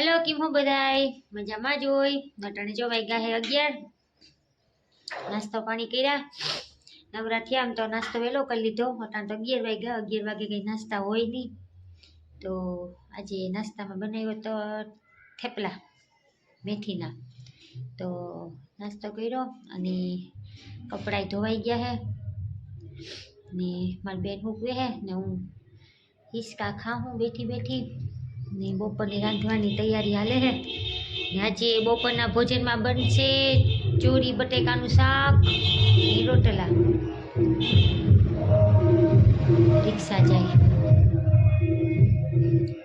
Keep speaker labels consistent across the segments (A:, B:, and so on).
A: Hello કેમ હો બધાય? મજામાં જ હોય. નટાણે જો વાગ્યા હે અગિયાર. નાસ્તો પાણી કર્યા. નવરા આમ તો નાસ્તો વહેલો કરી લીધો. મટાણ તો અગિયાર વાગ્યા. અગિયાર વાગે કંઈ નાસ્તા હોય નહીં. તો આજે નાસ્તામાં બનાવ્યો તો થેપલા, મેથીના. તો નાસ્તો કર્યો અને કપડાય ધોવાઈ ગયા હે. ને મારી બેન મૂકવે હે ને હું હિસકા ખાઉં બેઠી બેઠી. ને બપોરની રાંધવાની તૈયારી હાલે છે ને આજે બપોરના ભોજનમાં બનશે ચોરી, બટેકાનું શાક રોટલા. રિક્ષા જાય.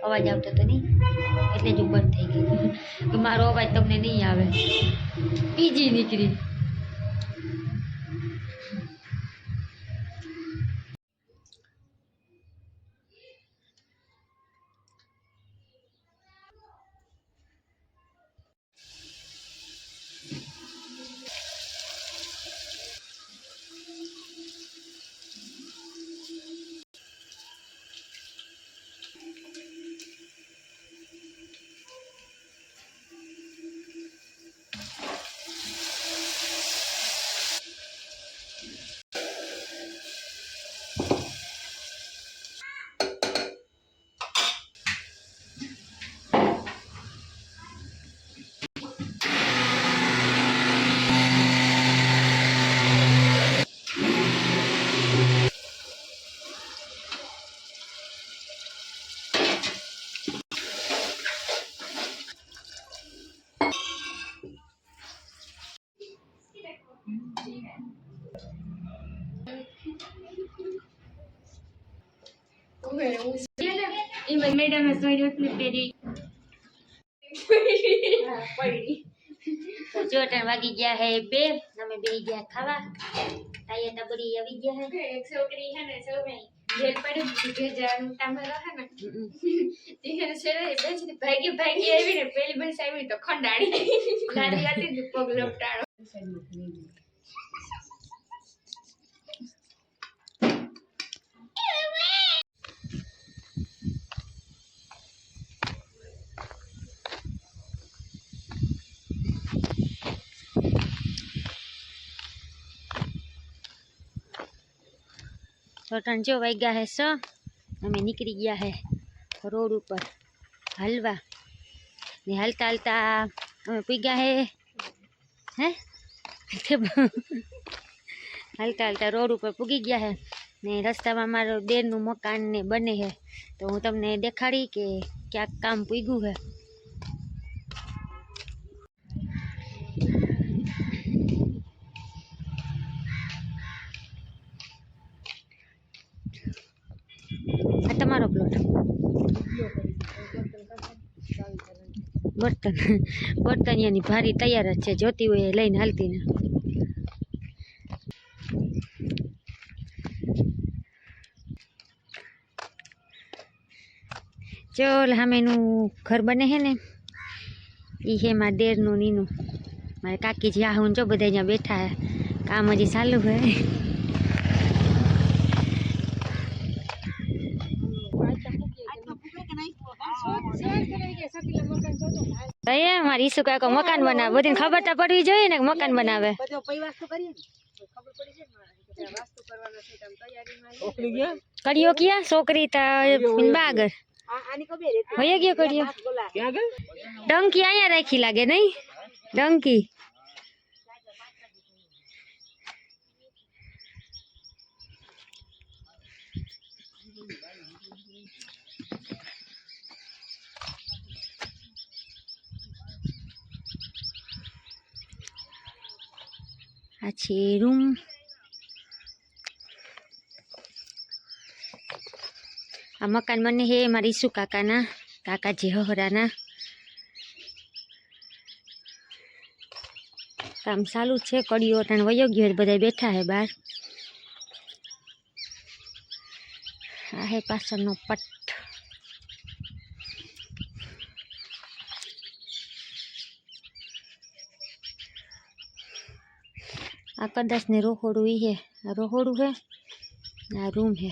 A: અવાજ આવતો તો નહીં, એટલે જ ઉપર થઈ ગઈ. મારો અવાજ તમને નહીં આવે. બીજી નીકળી.
B: મેડમે સોઈ એટલે પહેરી
A: તો જો ત્રણ વાગી ગયા હે બે અમે બે ગયા ખાવા તાયા ટબરી આવી ગયા હે
B: એક છોકરી છે ને સૌને જેલ પડ્યું રહે ને છેડે બેસી ભાગી ભાગી આવી ને પેલી બસ આવી તો ખંડાડી લાડી હતી પગ લપટાડો
A: ત્રણ જો વાગ્યા હે સ, અમે નીકળી ગયા હે રોડ ઉપર હલવા. ને હાલતા હાલતા અમે પીગ્યા હે હે? હાલતા હાલતા રોડ ઉપર પૂગી ગયા હે. ને રસ્તામાં મારું દેરનું મકાન ને બને હે. તો હું તમને દેખાડી કે ક્યાંક કામ પૂગ્યું હે. આ બર્તન. બર્તન બર્તનિયાની ભારી તૈયાર જ છે, જોતી હોય એ લઈને હાલતી ને. ચલ સામેનું ઘર બને છે ને? એ છે મારા દેરનું, નીનું. મારે કાકી જ્યાં હું જો બધા અહીંયા બેઠા કામ હજી ચાલુ હોય અહીંયા મારી ઈસુ કાકો મકાન બનાવે. બધી ખબર તો પડવી જોઈએ ને મકાન બનાવે. કર્યો ક્યાં? છોકરી તા બાગર. હોય ગયો કર્યો. ડંકી અહીંયા રાખી લાગે નહીં? ડંકી. આ છે રૂમ આ મકાન મને હે મારી શું કાકાના, કાકાજી હહરાના. કામ ચાલુ છે, કડીઓ ત્રણ વયો ગયો બધા બેઠા હે બહાર આ હે પાછળનો પટ આ કદાચ ને રોહોડું ઈ હે. આ રોહોડું હે આ રૂમ હે.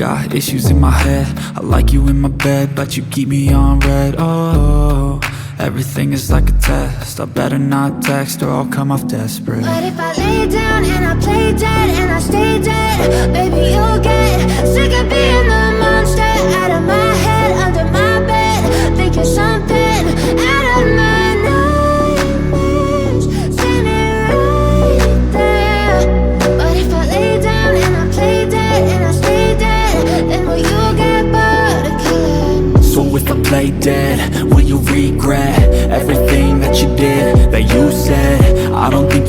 C: Got issues in my head. I like you in my bed, but you keep me on red. Oh, everything is like a test. I better not text or I'll come off desperate.
D: But if I lay down and I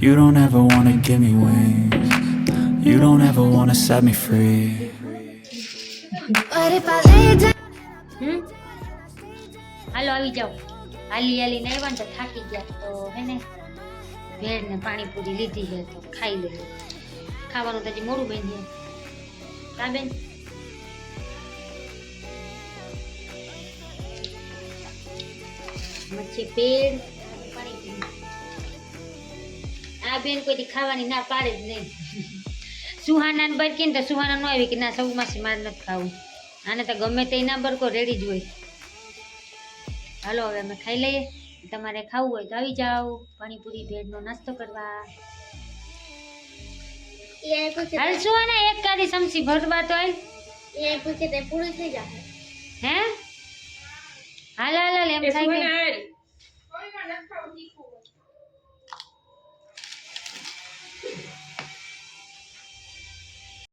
C: You don't ever wanna give me wings. You don't ever wanna set me free.
D: But if I lay down.
A: હમ હાલો આવી જાઓ હાલી હાલીને આવ્યા ને તો થાકી ગયા તો હે ને ભેળ ને પાણીપુરી લીધી છે તો ખાઈ લઈએ ખાવાનું તો હજી મોડું બેન કા બેન મચ્છી પેડ પાણીપુરી આ બેન કોઈ ખાવાની ના પાડે જ નહીં. સુહાના બરકી ને તો સુહાના ન આવી કે ના સૌ માસી મારે નથી ખાવું. આને તો ગમે તે ના બરકો રેડી જ હોય. હાલો હવે અમે ખાઈ લઈએ. તમારે ખાવું હોય તો આવી જાઓ. પાણીપુરી ભેળનો નાસ્તો કરવા. હાલ સુહાના એક કાદી સમસી ભરવા તો
B: એ પૂછે તે પૂરું થઈ જશે.
A: હે? હાલ હાલ હાલ એમ થાય કે